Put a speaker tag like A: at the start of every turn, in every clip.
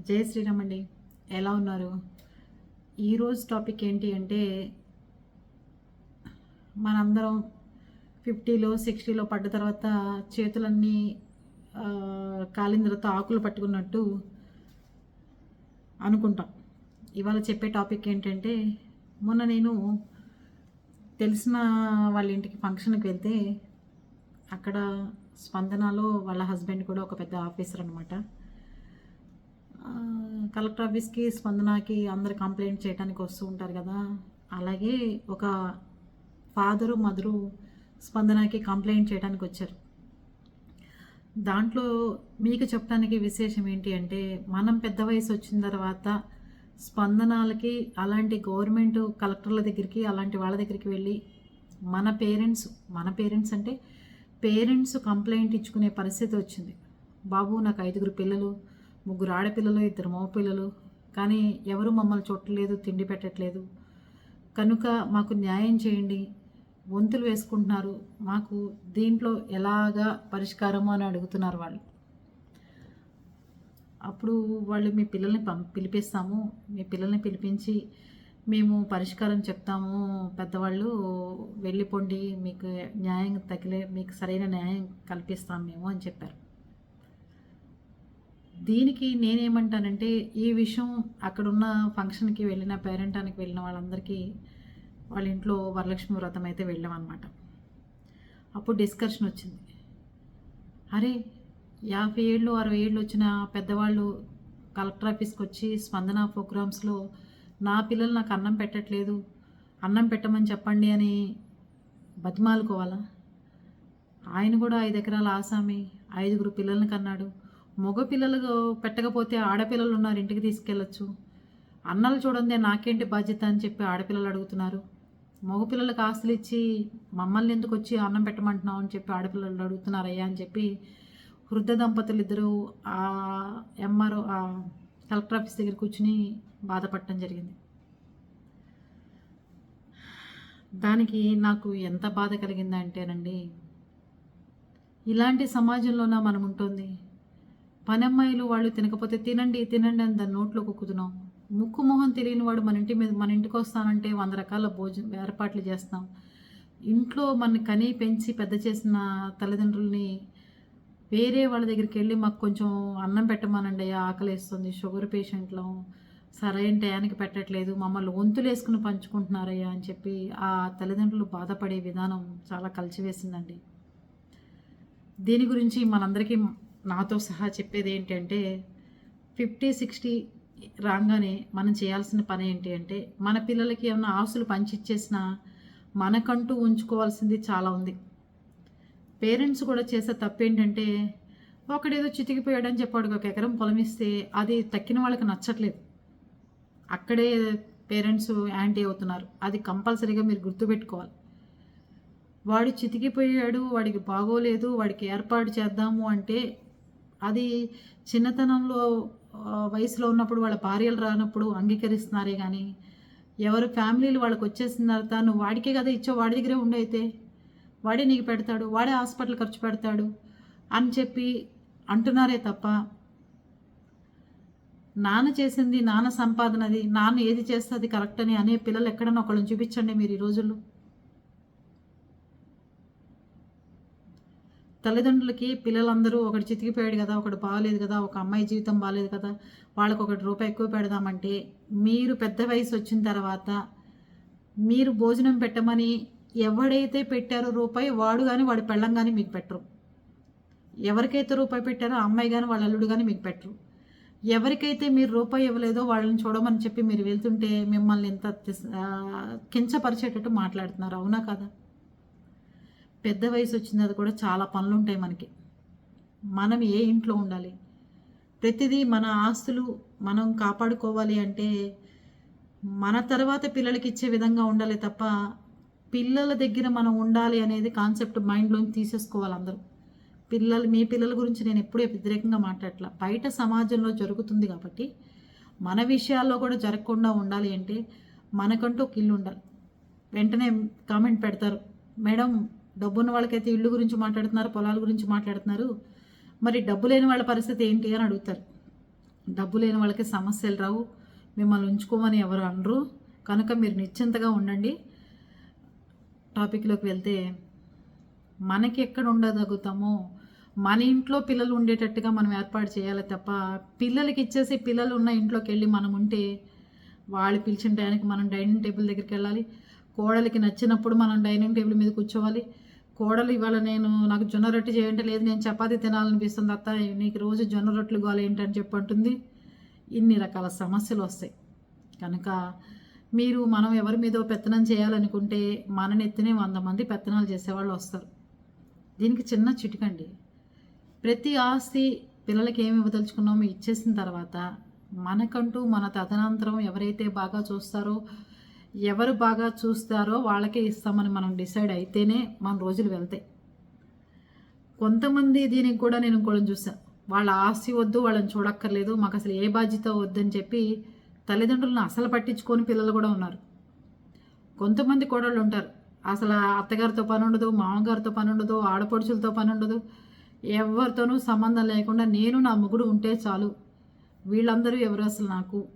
A: జై శ్రీరామ్ అండి. ఎలా ఉన్నారు? ఈరోజు టాపిక్ ఏంటి అంటే మనందరం ఫిఫ్టీలో సిక్స్టీలో పడ్డ తర్వాత చేతులన్నీ ఆ, కాలిన తర్వాత ఆకులు పట్టుకున్నట్టు అనుకుంటాం. ఇవాళ చెప్పే టాపిక్ ఏంటంటే మొన్న నేను తెలిసిన వాళ్ళ ఇంటికి ఫంక్షన్కి వెళ్తే అక్కడ స్పందనలో వాళ్ళ హస్బెండ్ కూడా ఒక పెద్ద ఆఫీసర్ అనమాట కలెక్టర్ ఆఫీస్కి స్పందనకి అందరు కంప్లైంట్ చేయడానికి వస్తూ ఉంటారు కదా. అలాగే ఒక ఫాదరు మదరు స్పందనకి కంప్లైంట్ చేయడానికి వచ్చారు. దాంట్లో మీకు చెప్పడానికి విశేషం ఏంటి అంటే మనం పెద్ద వయసు వచ్చిన తర్వాత స్పందనాలకి అలాంటి గవర్నమెంట్ కలెక్టర్ల దగ్గరికి అలాంటి వాళ్ళ దగ్గరికి వెళ్ళి మన పేరెంట్స్ మన పేరెంట్స్ అంటే పేరెంట్స్ కంప్లైంట్ ఇచ్చుకునే పరిస్థితి వచ్చింది. బాబు నాకు ఐదుగురు పిల్లలు ముగ్గురు ఆడపిల్లలు ఇద్దరు మగపిల్లలు. కానీ ఎవరు మమ్మల్ని చూడట్లేదు తిండి పెట్టట్లేదు. కనుక మాకు న్యాయం చేయండి. వంతులు వేసుకుంటున్నారు. మాకు దీంట్లో ఎలాగా పరిష్కారము అని అడుగుతున్నారు వాళ్ళు. అప్పుడు వాళ్ళు మీ పిల్లల్ని పం పిలిపిస్తాము. మీ పిల్లల్ని పిలిపించి మేము పరిష్కారం చెప్తాము. పెద్దవాళ్ళు వెళ్ళిపోండి. మీకు న్యాయం తగిలే మీకు సరైన న్యాయం కల్పిస్తాం మేము అని చెప్పారు. దీనికి నేనేమంటానంటే ఈ విషయం అక్కడున్న ఫంక్షన్కి వెళ్ళిన పేరెంటానికి వెళ్ళిన వాళ్ళందరికీ వాళ్ళ ఇంట్లో వరలక్ష్మి వ్రతం అయితే వెళ్ళామన్నమాట. అప్పుడు డిస్కషన్ వచ్చింది. అరే యాభై ఏళ్ళు అరవై ఏళ్ళు వచ్చిన పెద్దవాళ్ళు కలెక్టర్ ఆఫీస్కి వచ్చి స్పందన ప్రోగ్రామ్స్లో నా పిల్లలు నాకు అన్నం పెట్టట్లేదు అన్నం పెట్టమని చెప్పండి అని బతిమాలుకోవాలా? ఆయన కూడా ఐదు ఎకరాల ఆసామి ఐదుగురు పిల్లల్ని కన్నాడు. మగ పిల్లలు పెట్టకపోతే ఆడపిల్లలు ఉన్నారు ఇంటికి తీసుకెళ్ళొచ్చు. అన్నలు చూడండి నాకేంటి బాధ్యత అని చెప్పి ఆడపిల్లలు అడుగుతున్నారు. మగపిల్లలకు ఆస్తులు ఇచ్చి మమ్మల్ని ఎందుకు వచ్చి అన్నం పెట్టమంటున్నావు అని చెప్పి ఆడపిల్లలు అడుగుతున్నారయ్యా అని చెప్పి వృద్ధ దంపతులు ఇద్దరు ఆ ఎంఆర్ఓ ఆ కలెక్టర్ ఆఫీస్ దగ్గర కూర్చుని బాధపడటం జరిగింది. దానికి నాకు ఎంత బాధ కలిగిందంటేనండి ఇలాంటి సమాజంలోన మనం ఉంటుంది? పనమ్మాయిలు వాళ్ళు తినకపోతే తినండి తినండి అని దాని నోట్లో కుక్కుతున్నాం. ముక్కు మొహం తెలియని వాడు మన ఇంటి మీద మన ఇంటికి వస్తానంటే వంద రకాల భోజనం ఏర్పాట్లు చేస్తాం. ఇంట్లో మన కని పెంచి పెద్ద చేసిన తల్లిదండ్రుల్ని వేరే వాళ్ళ దగ్గరికి వెళ్ళి మాకు కొంచెం అన్నం పెట్టమానండి ఆకలి వేస్తుంది షుగర్ పేషెంట్లం సరైన టయానికి పెట్టట్లేదు మమ్మల్ని వంతులు వేసుకుని పంచుకుంటున్నారయ్యా అని చెప్పి ఆ తల్లిదండ్రులు బాధపడే విధానం చాలా కలిసివేసిందండి దీని గురించి మనందరికీ నాతో సహా చెప్పేది ఏంటంటే ఫిఫ్టీ సిక్స్టీ రాగానే మనం చేయాల్సిన పని ఏంటి అంటే మన పిల్లలకి ఏమైనా ఆస్తులు పంచిచ్చేసినా మనకంటూ ఉంచుకోవాల్సింది చాలా ఉంది. పేరెంట్స్ కూడా చేసే తప్పు ఏంటంటే ఒకడేదో చితికిపోయాడని చెప్పాడు ఒక ఎకరం పొలం ఇస్తే అది తక్కిన వాళ్ళకి నచ్చట్లేదు. అక్కడే పేరెంట్స్ యాంటీ అవుతున్నారు. అది కంపల్సరీగా మీరు గుర్తుపెట్టుకోవాలి. వాడు చితికిపోయాడు వాడికి బాగోలేదు వాడికి ఏర్పాటు చేద్దాము అంటే అది చిన్నతనంలో వయసులో ఉన్నప్పుడు వాళ్ళ భార్యలు రానప్పుడు అంగీకరిస్తున్నారే కానీ ఎవరు ఫ్యామిలీలు వాళ్ళకి వచ్చేసిన తర్వాత నువ్వు వాడికే కదా ఇచ్చో వాడి దగ్గరే ఉండైతే వాడే నీకు పెడతాడు వాడే హాస్పిటల్ ఖర్చు పెడతాడు అని చెప్పి అంటున్నారే తప్ప నాన్న చేసింది నాన్న సంపాదనది నాన్న ఏది చేస్తే అది కరెక్ట్ అని అనే పిల్లలు ఎక్కడన్నా ఒకళ్ళని చూపించండి మీరు ఈ రోజుల్లో. తల్లిదండ్రులకి పిల్లలందరూ ఒకటి చితికిపోయాడు కదా ఒకటి బాగలేదు కదా ఒక అమ్మాయి జీవితం బాగాలేదు కదా వాళ్ళకి ఒకటి రూపాయి ఎక్కువ పెడదామంటే మీరు పెద్ద వయసు వచ్చిన తర్వాత మీరు భోజనం పెట్టమని ఎవడైతే పెట్టారో రూపాయి వాడు కానీ వాడి పెళ్ళం కానీ మీకు పెట్టరు. ఎవరికైతే రూపాయి పెట్టారో అమ్మాయి కానీ వాళ్ళ అల్లుడు కానీ మీకు పెట్టరు. ఎవరికైతే మీరు రూపాయి ఇవ్వలేదో వాళ్ళని చూడమని చెప్పి మీరు వెళ్తుంటే మిమ్మల్ని ఎంత కించపరిచేటట్టు మాట్లాడుతున్నారు. అవునా కదా? పెద్ద వయసు వచ్చింది అది కూడా చాలా పనులు ఉంటాయి మనకి. మనం ఏ ఇంట్లో ఉండాలి? ప్రతిదీ మన ఆస్తులు మనం కాపాడుకోవాలి అంటే మన తర్వాత పిల్లలకి ఇచ్చే విధంగా ఉండాలి తప్ప పిల్లల దగ్గర మనం ఉండాలి అనేది కాన్సెప్ట్ మైండ్లోంచి తీసేసుకోవాలి అందరూ. పిల్లలు మీ పిల్లల గురించి నేను ఎప్పుడూ వ్యతిరేకంగా మాట్లాడట్లా. బయట సమాజంలో జరుగుతుంది కాబట్టి మన విషయాల్లో కూడా జరగకుండా ఉండాలి అంటే మనకంటూ ఒక ఇల్లు ఉండాలి వెంటనే కామెంట్ పెడతారు. మేడం డబ్బున్న వాళ్ళకైతే ఇల్లు గురించి మాట్లాడుతున్నారు పొలాల గురించి మాట్లాడుతున్నారు. మరి డబ్బు లేని వాళ్ళ పరిస్థితి ఏంటి అని అడుగుతారు. డబ్బు లేని వాళ్ళకి సమస్యలు రావు. మిమ్మల్ని ఉంచుకోమని ఎవరు అనరు. కనుక మీరు నిశ్చింతగా ఉండండి. టాపిక్లోకి వెళ్తే మనకి ఎక్కడ ఉండదగుతామో మన ఇంట్లో పిల్లలు ఉండేటట్టుగా మనం ఏర్పాటు చేయాలి తప్ప పిల్లలకి ఇచ్చేసి పిల్లలు ఉన్న ఇంట్లోకి వెళ్ళి మనం ఉంటే వాళ్ళు పిలిచిన టైంకి మనం డైనింగ్ టేబుల్ దగ్గరికి వెళ్ళాలి. కోడలికి నచ్చినప్పుడు మనం డైనింగ్ టేబుల్ మీద కూర్చోవాలి. కోడలు ఇవాళ నేను నాకు జొన్న రొట్టె చేయంటే లేదు నేను చపాతీ తినాలనిపిస్తుంది అత్త. నీకు రోజు జొన్న రొట్టెలు గోల ఏంటని చెప్పి అంటుంది. ఇన్ని రకాల సమస్యలు వస్తాయి. కనుక మీరు మనం ఎవరి మీదో పెత్తనం చేయాలనుకుంటే మన నెత్తినే వంద మంది పెత్తనాలు చేసేవాళ్ళు వస్తారు. దీనికి చిన్న చిటికండి. ప్రతి ఆస్తి పిల్లలకి ఏమి ఇవ్వదలుచుకున్నామో ఇచ్చేసిన తర్వాత మనకంటూ మన తదనంతరం ఎవరైతే బాగా చూస్తారో ఎవరు బాగా చూస్తారో వాళ్ళకే ఇస్తామని మనం డిసైడ్ అయితేనే మన రోజులు వెళ్తాయి. కొంతమంది దీనికి కూడా నేను ఇంకోటి చూసాను వాళ్ళ ఆస్తి వద్దు వాళ్ళని చూడక్కర్లేదు మాకు అసలు ఏ బాధ్యత వద్దని చెప్పి తల్లిదండ్రులను అసలు పట్టించుకొని పిల్లలు కూడా ఉన్నారు. కొంతమంది కోడళ్ళు ఉంటారు. అసలు అత్తగారితో పని ఉండదు మామగారితో పని ఉండదు ఆడపడుచులతో పని ఉండదు. ఎవరితోనూ సంబంధం లేకుండా నేను నా ముగుడు ఉంటే చాలు. వీళ్ళందరూ ఎవరు అసలు నాకు?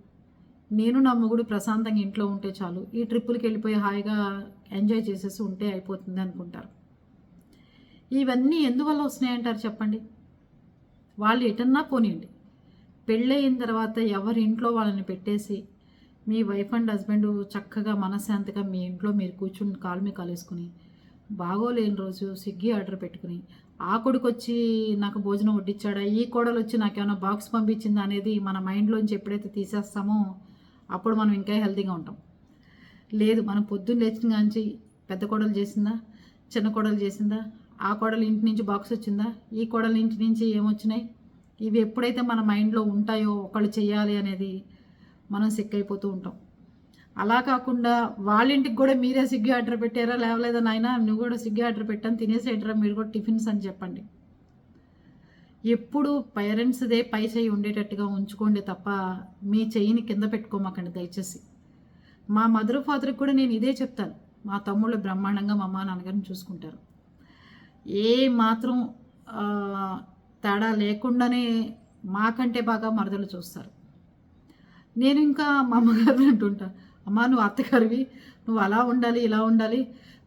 A: నేను నా మొగుడు ప్రశాంతంగా ఇంట్లో ఉంటే చాలు. ఈ ట్రిప్పులకి వెళ్ళిపోయి హాయిగా ఎంజాయ్ చేసేసి ఉంటే అయిపోతుంది అనుకుంటారు. ఇవన్నీ ఎందువల్ల వస్తున్నాయంటారు చెప్పండి? వాళ్ళు ఎటన్నా పోనీయండి. పెళ్ళయిన తర్వాత ఎవరి ఇంట్లో వాళ్ళని పెట్టేసి మీ వైఫ్ అండ్ హస్బెండ్ చక్కగా మనశ్శాంతిగా మీ ఇంట్లో మీరు కూర్చుని కాలు మీ కాలేసుకుని బాగోలేని రోజు స్విగ్గీ ఆర్డర్ పెట్టుకుని ఆ కొడుకు వచ్చి నాకు భోజనం వడ్డించాడా ఈ కోడలు వచ్చి నాకేమైనా బాక్స్ పంపించిందా అనేది మన మైండ్లోంచి ఎప్పుడైతే తీసేస్తామో అప్పుడు మనం ఇంకా హెల్తీగా ఉంటాం. లేదు మనం పొద్దున్న లేచిన కాంచి పెద్ద కోడలు చేసిందా? చిన్న కోడలు చేసిందా? ఆ కోడలు ఇంటి నుంచి బాక్స్ వచ్చిందా? ఈ కోడల ఇంటి నుంచి ఏమొచ్చినాయి? ఇవి ఎప్పుడైతే మన మైండ్లో ఉంటాయో ఒకళ్ళు చేయాలి అనేది మనం సిక్ అయిపోతూ ఉంటాం. అలా కాకుండా వాళ్ళ ఇంటికి కూడా మీరే స్విగ్గీ ఆర్డర్ పెట్టారా? లేవలేదా నాయన? నువ్వు కూడా స్విగ్గీ ఆర్డర్ పెట్టాను తినేసేటరా మీరు కూడా టిఫిన్స్ అని చెప్పండి. ఎప్పుడు పేరెంట్స్దే పై చేయి ఉండేటట్టుగా ఉంచుకోండి తప్ప మీ చెయ్యిని కింద పెట్టుకోమాకండి దయచేసి. మా మదర్ ఫాదర్కి కూడా నేను ఇదే చెప్తాను. మా తమ్ముళ్ళు బ్రహ్మాండంగా మా అమ్మ నాన్నగారిని చూసుకుంటారు. ఏ మాత్రం తేడా లేకుండానే మాకంటే బాగా మరదలు చూస్తారు. నేను ఇంకా మా అమ్మగారిని అంటుంటా అమ్మా నువ్వు అత్తగారివి నువ్వు అలా ఉండాలి ఇలా ఉండాలి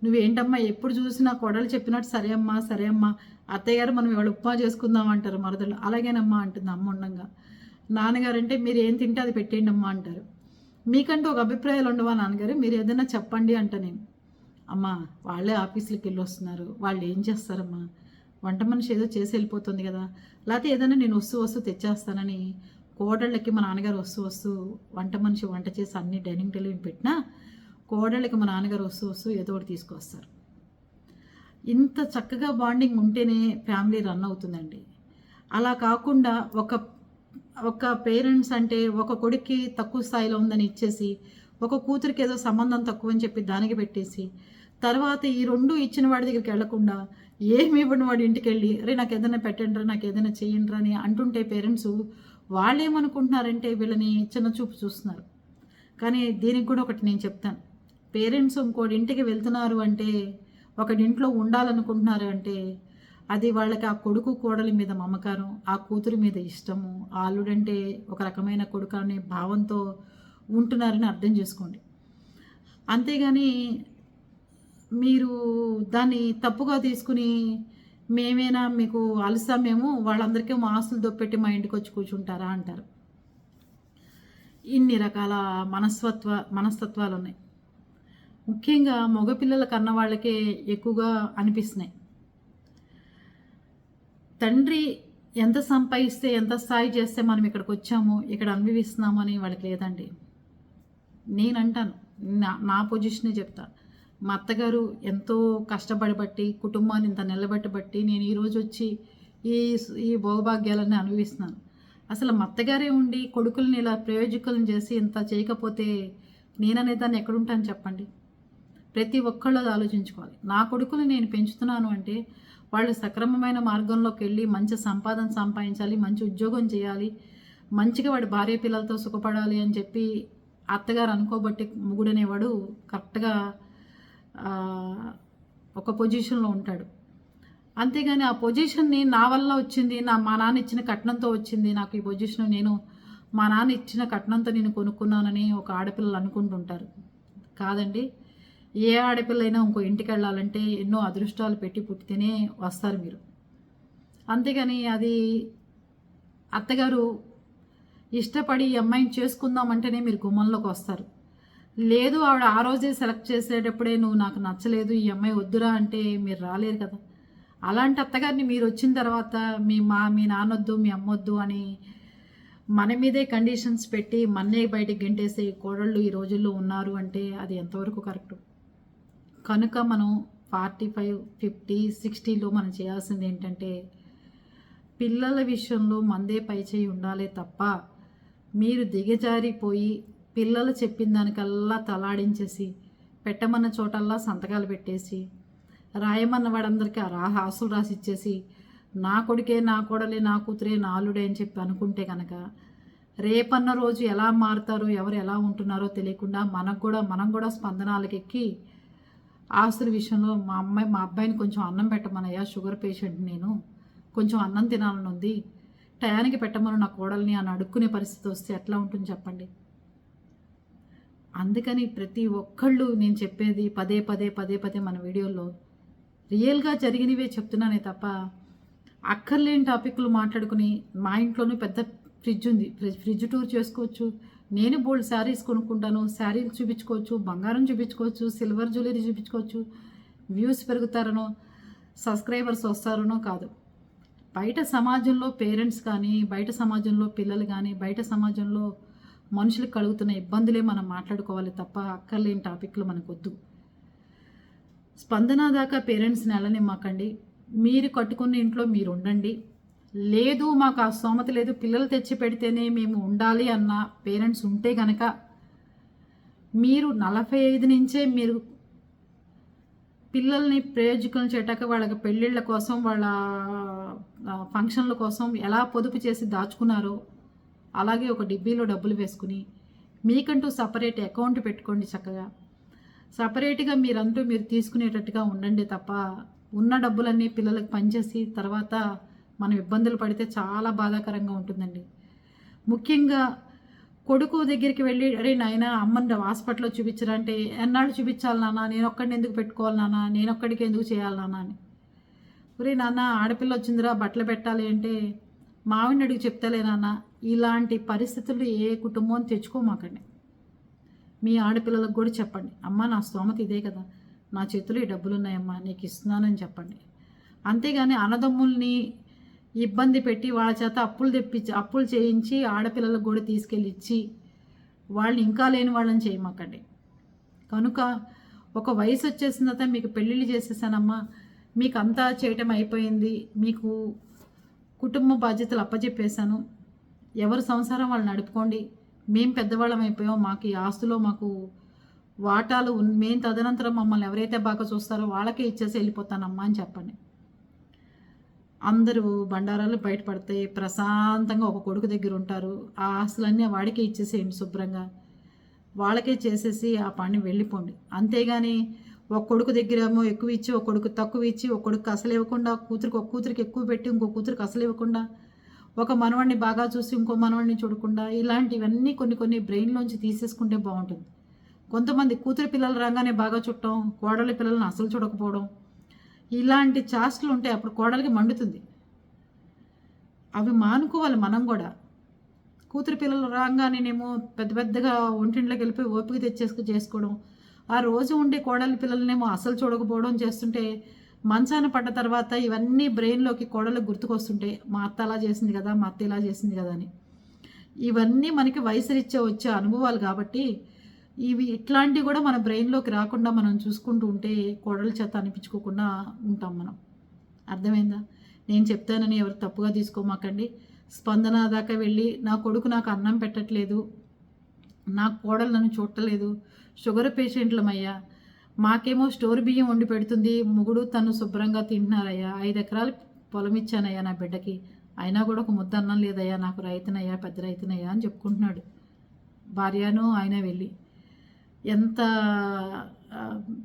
A: నువ్వేంటమ్మా ఎప్పుడు చూసినా కొడలు చెప్పినట్టు సరే అమ్మా సరే అమ్మా అత్తయ్య గారు మనం ఇవాళ ఉప్మా చేసుకుందాం అంటారు మరదలు. అలాగేనమ్మా అంటుంది అమ్మ ఉండగా. నాన్నగారు అంటే మీరు ఏం తింటే అది పెట్టేయండి అమ్మా అంటారు. మీకంటూ ఒక అభిప్రాయాలు ఉండవా నాన్నగారు? మీరు ఏదైనా చెప్పండి అంట నేను. అమ్మా వాళ్ళే ఆఫీసులకి వెళ్ళి వస్తున్నారు. వాళ్ళు ఏం చేస్తారమ్మా? వంట మనిషి ఏదో చేసి వెళ్ళిపోతుంది కదా. లేకపోతే ఏదైనా నేను వస్తూ వస్తూ తెచ్చేస్తానని కోడళ్ళకి మా నాన్నగారు వస్తూ వస్తూ వంట మనిషి వంట చేసి అన్ని డైనింగ్ టేబుల్ పెట్టినా కోడళ్ళకి మా నాన్నగారు వస్తూ వస్తూ ఏదో ఒకటి తీసుకొస్తారు ఇంత చక్కగా బాండింగ్ ఉంటేనే ఫ్యామిలీ రన్ అవుతుందండి. అలా కాకుండా ఒక ఒక పేరెంట్స్ అంటే ఒక కొడుక్కి తక్కువ స్థాయిలో ఉందని ఇచ్చేసి ఒక కూతురికి ఏదో సంబంధం తక్కువ అని చెప్పి దానికి పెట్టేసి తర్వాత ఈ రెండు ఇచ్చిన వాడి దగ్గరికి వెళ్ళకుండా ఏమి ఇవ్వని వాడి ఇంటికి వెళ్ళి రే నాకు ఏదైనా పెట్టండి నాకు ఏదైనా చేయండి అని అంటుంటే పేరెంట్స్ వాళ్ళు ఏమనుకుంటున్నారంటే వీళ్ళని చిన్న చూపు చూస్తున్నారు. కానీ దీనికి కూడా ఒకటి నేను చెప్తాను. పేరెంట్స్ ఇంకోటి ఇంటికి వెళ్తున్నారు అంటే ఒకడింట్లో ఉండాలనుకుంటున్నారు అంటే అది వాళ్ళకి ఆ కొడుకు కోడలి మీద మమకారం ఆ కూతురి మీద ఇష్టము ఆ అల్లుడంటే ఒక రకమైన కొడుకు అనే భావంతో ఉంటున్నారని అర్థం చేసుకోండి. అంతేగాని మీరు దాన్ని తప్పుగా తీసుకుని మేమేనా మీకు అలసా మేము వాళ్ళందరికీ మా ఆస్తులు దొప్పెట్టి మా ఇంటికి వచ్చి కూర్చుంటారా అంటారు. ఇన్ని రకాల మనస్తత్వ మనస్తత్వాలు ఉన్నాయి ముఖ్యంగా మగపిల్లల కన్న వాళ్ళకే ఎక్కువగా అనిపిస్తున్నాయి. తండ్రి ఎంత సంపాదిస్తే ఎంత స్థాయి చేస్తే మనం ఇక్కడికి వచ్చాము ఇక్కడ అనుభవిస్తున్నాము అని వాళ్ళకి లేదండి. నేను అంటాను నా నా పొజిషనే చెప్తా. మా అత్తగారు ఎంతో కష్టపడి బట్టి కుటుంబాన్ని ఇంత నిలబెట్టబట్టి నేను ఈరోజు వచ్చి ఈ ఈ భోగభాగ్యాలన్నీ అనుభవిస్తున్నాను. అసలు మా అత్తగారే ఉండి కొడుకుల్ని ఇలా ప్రయోజకులను చేసి ఇంత చేయకపోతే నేననే దాన్ని ఎక్కడుంటాను చెప్పండి. ప్రతి ఒక్కళ్ళు అది ఆలోచించుకోవాలి. నా కొడుకులు నేను పెంచుతున్నాను అంటే వాళ్ళు సక్రమమైన మార్గంలోకి వెళ్ళి మంచి సంపాదన సంపాదించాలి మంచి ఉద్యోగం చేయాలి మంచిగా వాడి భార్య పిల్లలతో సుఖపడాలి అని చెప్పి అత్తగారు అనుకోబట్టి ముగుడనేవాడు కరెక్ట్గా ఒక పొజిషన్లో ఉంటాడు. అంతేగాని ఆ పొజిషన్ని నా వల్ల వచ్చింది నా మా నాన్న ఇచ్చిన కట్నంతో వచ్చింది నాకు ఈ పొజిషన్ నేను మా నాన్న ఇచ్చిన కట్నంతో నేను కొనుక్కున్నానని ఒక ఆడపిల్లలు అనుకుంటుంటారు. కాదండి ఏ ఆడపిల్లైనా ఇంకో ఇంటికి వెళ్ళాలంటే ఎన్నో అదృష్టాలు పెట్టి పుట్టితేనే వస్తారు మీరు. అంతేగాని అది అత్తగారు ఇష్టపడి ఈ అమ్మాయిని చేసుకుందామంటేనే మీరు గుమ్మంలోకి వస్తారు. లేదు ఆవిడ ఆ రోజే సెలెక్ట్ చేసేటప్పుడే నువ్వు నాకు నచ్చలేదు ఈ అమ్మాయి వద్దురా అంటే మీరు రాలేరు కదా. అలాంటి అత్తగారిని మీరు వచ్చిన తర్వాత మీ మా మీ నాన్నొద్దు మీ అమ్మొద్దు అని మన మీదే కండిషన్స్ పెట్టి మన్నే బయటికి గెంటేసే కోడళ్ళు ఈ రోజుల్లో ఉన్నారు అంటే అది ఎంతవరకు కరెక్ట్? కనుక మనం ఫార్టీ ఫైవ్ ఫిఫ్టీ సిక్స్టీలో మనం చేయాల్సింది ఏంటంటే పిల్లల విషయంలో మందే పైచేయి ఉండాలే తప్ప మీరు దిగజారిపోయి పిల్లలు చెప్పిన దానికల్లా తలాడించేసి పెట్టమన్న చోటల్లా సంతకాలు పెట్టేసి రాయమన్న వాడందరికీ ఆ రా ఆసులు రాసి ఇచ్చేసి నా కొడుకే నా కోడలే నా కూతురే నా అల్లుడే అని చెప్పి అనుకుంటే కనుక రేపన్న రోజు ఎలా మారుతారో ఎవరు ఎలా ఉంటున్నారో తెలియకుండా మనకు కూడా మనం కూడా స్పందనాలకు ఎక్కి ఆస్తుల విషయంలో మా అమ్మాయి మా అబ్బాయిని కొంచెం అన్నం పెట్టమనయ్యా షుగర్ పేషెంట్ నేను. కొంచెం అన్నం తినాలని ఉంది. టయానికి పెట్టమని నా కోడల్ని అని అడుక్కునే పరిస్థితి వస్తే ఎట్లా ఉంటుంది చెప్పండి? అందుకని ప్రతి ఒక్కళ్ళు నేను చెప్పేది పదే పదే పదే పదే మన వీడియోలో రియల్గా జరిగినవే చెప్తున్నానే తప్ప అక్కర్లేని టాపిక్లు మాట్లాడుకుని మా ఇంట్లోనూ పెద్ద ఫ్రిడ్జ్ ఉంది. ఫ్రిడ్జ్ టూర్ చేసుకోవచ్చు నేను బోల్డ్ శారీస్ కొనుక్కుంటాను. శారీలు చూపించుకోవచ్చు బంగారం చూపించుకోవచ్చు సిల్వర్ జ్యువెలరీ చూపించుకోవచ్చు. వ్యూస్ పెరుగుతారనో సబ్స్క్రైబర్స్ వస్తారనో కాదు. బయట సమాజంలో పేరెంట్స్ కానీ బయట సమాజంలో పిల్లలు కానీ బయట సమాజంలో మనుషులకు కలుగుతున్న ఇబ్బందులే మనం మాట్లాడుకోవాలి తప్ప అక్కర్లేని టాపిక్లు మనకొద్దు. స్పందన దాకా పేరెంట్స్ని వెళ్ళనిమ్మకండి మీరు కట్టుకున్న ఇంట్లో మీరు ఉండండి. లేదు మాకు ఆ స్తోమత లేదు. పిల్లలు తెచ్చి పెడితేనే మేము ఉండాలి అన్న పేరెంట్స్ ఉంటే కనుక మీరు నలభై ఐదు నుంచే మీరు పిల్లల్ని ప్రయోజకులను చేయటాక వాళ్ళకి పెళ్ళిళ్ళ కోసం వాళ్ళ ఫంక్షన్ల కోసం ఎలా పొదుపు చేసి దాచుకున్నారో అలాగే ఒక డిబ్బీలో డబ్బులు వేసుకుని మీకంటూ సపరేట్ అకౌంట్ పెట్టుకోండి చక్కగా. సపరేట్గా మీరంటూ మీరు తీసుకునేటట్టుగా ఉండండి తప్ప ఉన్న డబ్బులన్నీ పిల్లలకు పనిచేసి తర్వాత మనం ఇబ్బందులు పడితే చాలా బాధాకరంగా ఉంటుందండి. ముఖ్యంగా కొడుకు దగ్గరికి వెళ్ళి అరే నాయన అమ్మని హాస్పిటల్లో చూపించరా? అంటే ఎన్నాళ్ళు చూపించాలి నాన్న? నేను ఒక్కడిని ఎందుకు పెట్టుకోవాలి నాన్న? నేను ఒక్కడికి ఎందుకు చేయాలి నాన్న? అని. ఒరే నాన్న ఆడపిల్ల వచ్చిందిరా బట్టలు పెట్టాలి అంటే మావిని అడిగి చెప్తలే నాన్న ఇలాంటి పరిస్థితులు ఏ కుటుంబం తెచ్చుకోమాకండి మీ ఆడపిల్లలకు కూడా చెప్పండి. అమ్మ నా స్తోమత ఇదే కదా. నా చేతిలో ఈ డబ్బులు ఉన్నాయమ్మా నీకు ఇస్తున్నానని చెప్పండి. అంతేగాని అన్నదమ్ముల్ని ఇబ్బంది పెట్టి వాళ్ళ చేత అప్పులు తెప్పించి అప్పులు చేయించి ఆడపిల్లలకు కూడా తీసుకెళ్ళి ఇచ్చి వాళ్ళు ఇంకా లేని వాళ్ళని చేయమాకండి. కనుక ఒక వయసు వచ్చేసిన తర్వాత మీకు పెళ్ళిళ్ళు చేసేసానమ్మా మీకు అంతా చేయటం అయిపోయింది మీకు కుటుంబ బాధ్యతలు అప్పచెప్పేశాను ఎవరు సంసారం వాళ్ళు నడుపుకోండి మేము పెద్దవాళ్ళం అయిపోయాం మాకు ఈ ఆస్తులో మాకు వాటాలు మేము తదనంతరం మమ్మల్ని ఎవరైతే బాగా చూస్తారో వాళ్ళకే ఇచ్చేసి వెళ్ళిపోతానమ్మా అని చెప్పండి. అందరూ బండారాలు బయటపడతాయి ప్రశాంతంగా ఒక కొడుకు దగ్గర ఉంటారు. ఆ ఆస్తులన్నీ వాడికే ఇచ్చేసేయండి శుభ్రంగా. వాళ్ళకే చేసేసి ఆ పని వెళ్ళిపోండి. అంతేగాని ఒక కొడుకు దగ్గరేమో ఎక్కువ ఇచ్చి ఒక కొడుకు తక్కువ ఇచ్చి ఒక కొడుకు అసలు ఇవ్వకుండా కూతురికి ఒక కూతురికి ఎక్కువ పెట్టి ఇంకో కూతురికి అసలు ఇవ్వకుండా ఒక మనవాడిని బాగా చూసి ఇంకో మనవాడిని చూడకుండా ఇలాంటివన్నీ కొన్ని కొన్ని బ్రెయిన్లోంచి తీసేసుకుంటే బాగుంటుంది. కొంతమంది కూతురు పిల్లలు రాగానే బాగా చుట్టం కోడలి పిల్లల్ని అసలు చూడకపోవడం ఇలాంటి చాస్ట్లు ఉంటే అప్పుడు కోడలికి మండుతుంది. అవి మానుకోవాలి మనం కూడా. కూతురు పిల్లలు రాగానేనేమో పెద్ద పెద్దగా ఒంటింట్లోకి వెళ్ళిపోయి ఓపిక తెచ్చేసుకు చేసుకోవడం. ఆ రోజు ఉండే కోడలి పిల్లలనేమో అసలు చూడకపోవడం చేస్తుంటే మంచాన పడ్డ తర్వాత ఇవన్నీ బ్రెయిన్లోకి కోడలకు గుర్తుకొస్తుంటాయి మా అత్త అలా చేసింది కదా మా అత్త ఇలా చేసింది కదా అని. ఇవన్నీ మనకి వయసురిచ్చే వచ్చే అనుభవాలు కాబట్టి ఇవి ఇట్లాంటివి కూడా మన బ్రెయిన్లోకి రాకుండా మనం చూసుకుంటూ ఉంటే కోడల చేత అనిపించుకోకుండా ఉంటాం మనం. అర్థమైందా? నేను చెప్తానని ఎవరు తప్పుగా తీసుకోమాకండి. స్పందన దాకా వెళ్ళి నా కొడుకు నాకు అన్నం పెట్టట్లేదు నా కోడలు నన్ను చూడలేదు షుగర్ పేషెంట్లమయ్యా మాకేమో స్టోర్ బియ్యం వండి పెడుతుంది మొగుడు తను శుభ్రంగా తింటున్నారయ్యా ఐదు ఎకరాలు పొలం ఇచ్చానయ్యా నా బిడ్డకి అయినా కూడా ఒక ముద్ద అన్నం లేదయ్యా నాకు రైతునయ్యా పెద్ద రైతునయ్యా అని చెప్పుకుంటున్నాడు. భార్యను ఆయన వెళ్ళి ఎంత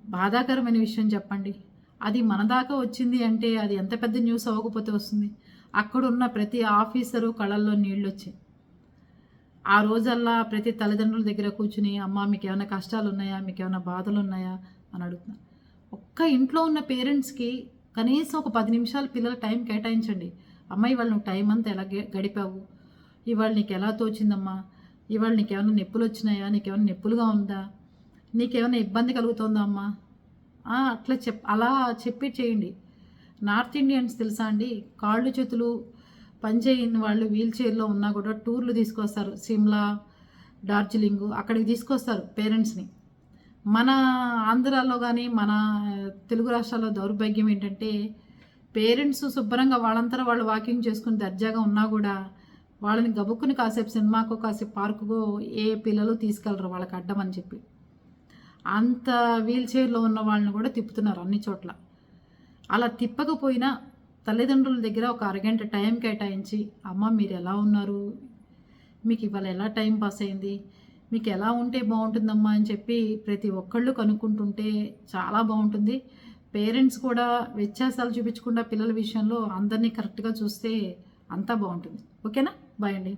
A: బాధాకరమైన విషయం చెప్పండి. అది మన దాకా వచ్చింది అంటే అది ఎంత పెద్ద న్యూస్ అవ్వకపోతే వస్తుంది. అక్కడ ఉన్న ప్రతి ఆఫీసరు కళల్లో నీళ్ళు వచ్చాయి ఆ రోజల్లా ప్రతి తల్లిదండ్రుల దగ్గర కూర్చుని అమ్మ మీకు ఏమైనా కష్టాలు ఉన్నాయా మీకు ఏమైనా బాధలు ఉన్నాయా అని అడుగుతున్నారు ఒక్క ఇంట్లో ఉన్న పేరెంట్స్కి కనీసం ఒక పది నిమిషాలు పిల్లల టైం కేటాయించండి. అమ్మాయి వాళ్ళు నువ్వు టైం అంతా ఎలా గడిపావు? ఇవాళ నీకు ఎలా తోచిందమ్మా? ఇవాళ నీకేమైనా నొప్పులు వచ్చినాయా నీకేమైనా నొప్పులుగా ఉందా? నీకేమైనా ఇబ్బంది కలుగుతుందా అమ్మా అట్లా చెప్ అలా చెప్పి చేయండి. నార్త్ ఇండియన్స్ తెలుసా అండి? కాళ్ళు చేతులు పనిచేయని వాళ్ళు వీల్ చైర్లో ఉన్నా కూడా టూర్లు తీసుకొస్తారు. సిమ్లా డార్జిలింగ్ అక్కడికి తీసుకొస్తారు పేరెంట్స్ని. మన ఆంధ్రాలో కానీ మన తెలుగు రాష్ట్రాల్లో దౌర్భాగ్యం ఏంటంటే పేరెంట్స్ శుభ్రంగా వాళ్ళంతా వాళ్ళు వాకింగ్ చేసుకుని దర్జాగా ఉన్నా కూడా వాళ్ళని గబుక్కుని కాసేపు సినిమాకో కాసేపు పార్కుకో ఏ పిల్లలు తీసుకెళ్ళరు వాళ్ళకి అడ్డమని చెప్పి. అంత వీల్ చైర్లో ఉన్న వాళ్ళని కూడా తిప్పుతున్నారు అన్ని చోట్ల. అలా తిప్పకపోయినా తల్లిదండ్రుల దగ్గర ఒక అరగంట టైం కేటాయించి అమ్మ మీరు ఎలా ఉన్నారు? మీకు ఇవాళ ఎలా టైం పాస్ అయింది? మీకు ఎలా ఉంటే బాగుంటుందమ్మా? అని చెప్పి ప్రతి ఒక్కళ్ళు కనుక్కుంటుంటే చాలా బాగుంటుంది. పేరెంట్స్ కూడా వ్యత్యాసాలు చూపించకుండా పిల్లల విషయంలో అందరినీ కరెక్ట్గా చూస్తే అంతా బాగుంటుంది. ఓకేనా? బాయ్ అండి.